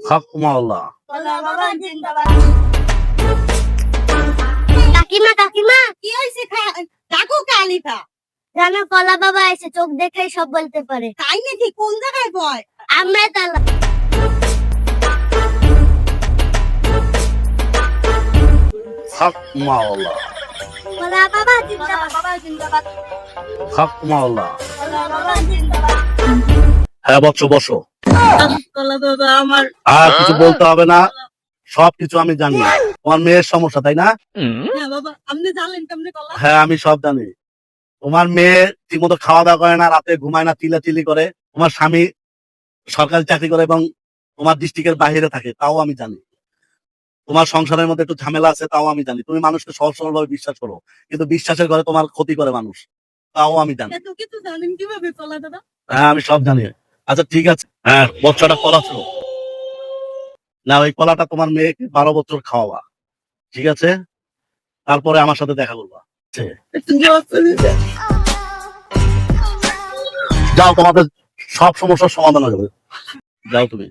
হাকুমাল্লাহ কাকিমা কাকিমা কি হয়েছে কালিকা জানো কলা বাবা এসে চোখ দেখেই সব বলতে পারে। তাই নাকি? কোন জায়গায় বয়? আমরা তালা হাকুমাল্লাহ কলা বাবা জিন্দাবাদ। বাবা জিন্দাবাদ। হাকুমাল্লাহ কলা হ্যাঁ বসো আমার আর কিছু বলতে হবে না। সব কিছু আমি জানি। তোমার মেয়ের সমস্যা তাই না? হ্যাঁ হ্যাঁ আমি সব জানি। তোমার মেয়ে ঠিকমতো খাওয়া দাওয়া করে না রাতে ঘুমায় না চিলাচিলি করে। তোমার স্বামী সরকারি চাকরি করে এবং তোমার ডিস্ট্রিক্টের বাইরে থাকে তাও আমি জানি। তোমার সংসারের মধ্যে একটু ঝামেলা আছে তাও আমি জানি। তুমি মানুষকে সহজ সরল ভাবে বিশ্বাস করো কিন্তু বিশ্বাসের ঘরে তোমার ক্ষতি করে মানুষ তাও আমি জানি। হ্যাঁ আমি সব জানি। আচ্ছা ঠিক আছে। হ্যাঁ বচ্চাটা কলা ছিল। না ওই কলাটা তোমার মেয়েকে বারো বছর খাওয়াবা। ঠিক আছে? তারপরে আমার সাথে দেখা করবা? যাও তোমাদের সব সমস্যার সমাধান হয়ে যাবে। যাও তুমি।